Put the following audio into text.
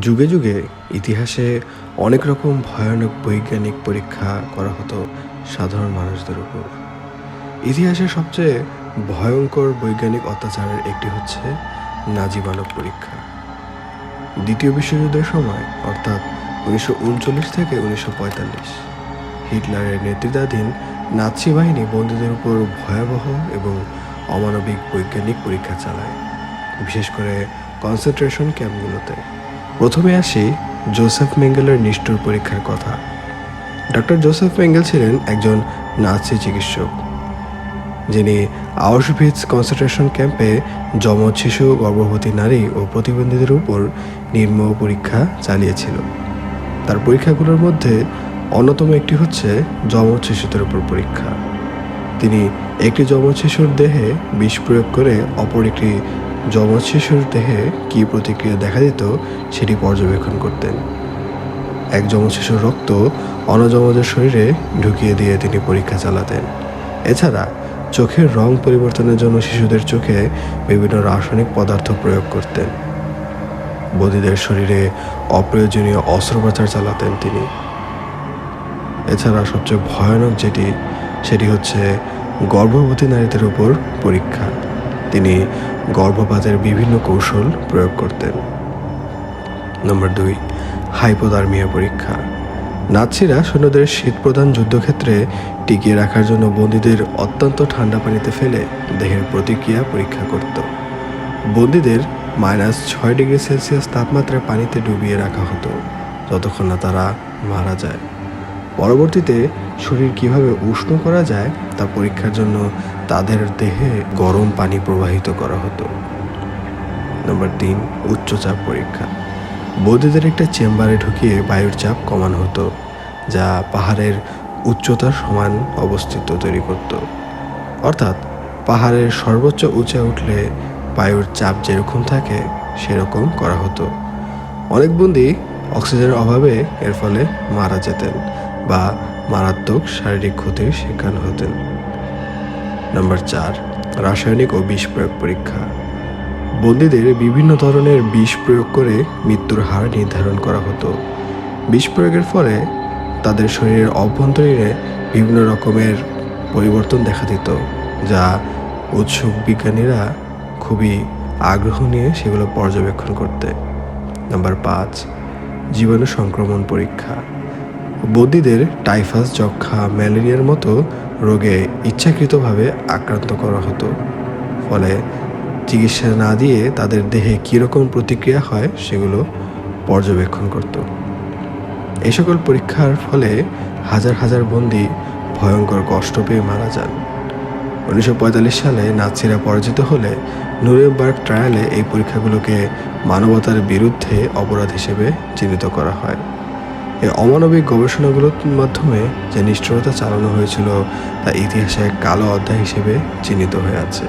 যুগে যুগে ইতিহাসে অনেক রকম ভয়ানক বৈজ্ঞানিক পরীক্ষা করা হতো সাধারণ মানুষদের উপর। ইতিহাসের সবচেয়ে ভয়ঙ্কর বৈজ্ঞানিক অত্যাচারের একটি হচ্ছে নাজি বালক পরীক্ষা। দ্বিতীয় বিশ্বযুদ্ধের সময়, অর্থাৎ উনিশশো উনচল্লিশ থেকে উনিশশো পঁয়তাল্লিশ, হিটলারের নেতৃত্বাধীন নাৎসি বাহিনী বন্দীদের উপর ভয়াবহ এবং অমানবিক বৈজ্ঞানিক পরীক্ষা চালায়, বিশেষ করে কনসেন্ট্রেশন ক্যাম্পগুলোতে। প্রথমে আসি জোসেফ মেঙ্গেলের নিষ্ঠুর পরীক্ষার কথা। ডক্টর জোসেফ মেঙ্গেল ছিলেন একজন নাৎসি চিকিৎসক, যিনি আউশভিটস কনসেন্ট্রেশন ক্যাম্পে যমজ শিশু, গর্ভবতী নারী ও প্রতিবন্ধীদের উপর নির্মম পরীক্ষা চালিয়েছিল। তার পরীক্ষাগুলোর মধ্যে অন্যতম একটি হচ্ছে যমজ শিশুদের উপর পরীক্ষা। তিনি একটি যমজ শিশুর দেহে বিষ প্রয়োগ করে অপর একটি যমজ দেহে কী প্রতিক্রিয়া দেখা দিত সেটি পর্যবেক্ষণ করতেন। এক যমজ শিশুর রক্ত অনযমজের শরীরে ঢুকিয়ে দিয়ে তিনি পরীক্ষা চালাতেন। এছাড়া চোখের রং পরিবর্তনের জন্য শিশুদের চোখে বিভিন্ন রাসায়নিক পদার্থ প্রয়োগ করতেন। বদিদের শরীরে অপ্রয়োজনীয় অস্ত্রোপচার চালাতেন তিনি। এছাড়া সবচেয়ে ভয়ানক যেটি, সেটি হচ্ছে গর্ভবতী নারীদের উপর পরীক্ষা। তিনি গর্ভপাতের বিভিন্ন কৌশল প্রয়োগ করতেন। নম্বর দুই, হাইপোদার্মিয়া পরীক্ষা। নাৎসিরা সৈন্যদের শীতপ্রধান যুদ্ধক্ষেত্রে টিকিয়ে রাখার জন্য বন্দীদের অত্যন্ত ঠান্ডা পানিতে ফেলে দেহের প্রতিক্রিয়া পরীক্ষা করত। বন্দীদের মাইনাস ছয় ডিগ্রি সেলসিয়াস তাপমাত্রায় পানিতে ডুবিয়ে রাখা হতো, যতক্ষণ না তারা মারা যায়। পরবর্তীতে শরীর কীভাবে উষ্ণ করা যায় তা পরীক্ষার জন্য তাদের দেহে গরম পানি প্রবাহিত করা হতো। নম্বর তিন, উচ্চচাপ পরীক্ষা। বৌদ্ধদের একটা চেম্বারে ঢুকিয়ে বায়ুর চাপ কমানো হতো, যা পাহাড়ের উচ্চতার সমান অবস্থিত তৈরি করত। অর্থাৎ পাহাড়ের সর্বোচ্চ উঁচে উঠলে বায়ুর চাপ যেরকম থাকে, সেরকম করা হতো। অনেক বন্দি অক্সিজেনের অভাবে এর ফলে মারা যেতেন। বা মারাত্মক শারীরিক ক্ষতির শিকার হতেন। নম্বর চার, রাসায়নিক ও বিষ প্রয়োগ পরীক্ষা। বন্দীদের বিভিন্ন ধরনের বিষ প্রয়োগ করে মৃত্যুর হার নির্ধারণ করা হতো। বিষ প্রয়োগের ফলে তাদের শরীরের অভ্যন্তরীণে বিভিন্ন রকমের পরিবর্তন দেখা দিত, যা উৎসুক বিজ্ঞানীরা খুবই আগ্রহ নিয়ে সেগুলো পর্যবেক্ষণ করতে। নাম্বার পাঁচ, জীবাণু সংক্রমণ পরীক্ষা। বন্দীদের টাইফাস যক্ষা ম্যালেরিয়ার মতো রোগে ইচ্ছাকৃতভাবে আক্রান্ত করা হতো। ফলে চিকিৎসা না দিয়ে তাদের দেহে কীরকম প্রতিক্রিয়া হয় সেগুলো পর্যবেক্ষণ করত। এই সকল পরীক্ষার ফলে হাজার হাজার বন্দি ভয়ঙ্কর কষ্ট পেয়ে মারা যান। উনিশশো পঁয়তাল্লিশ সালে নাৎসিরা পরাজিত হলে নুরেমবার্গ ট্রায়ালে এই পরীক্ষাগুলোকে মানবতার বিরুদ্ধে অপরাধ হিসেবে চিহ্নিত করা হয়। এই অমানবিক গবেষণাগুলোর মাধ্যমে যে নিষ্ঠুরতা চালানো হয়েছিল, তা ইতিহাসে কালো অধ্যায় হিসেবে চিহ্নিত হয়ে আছে।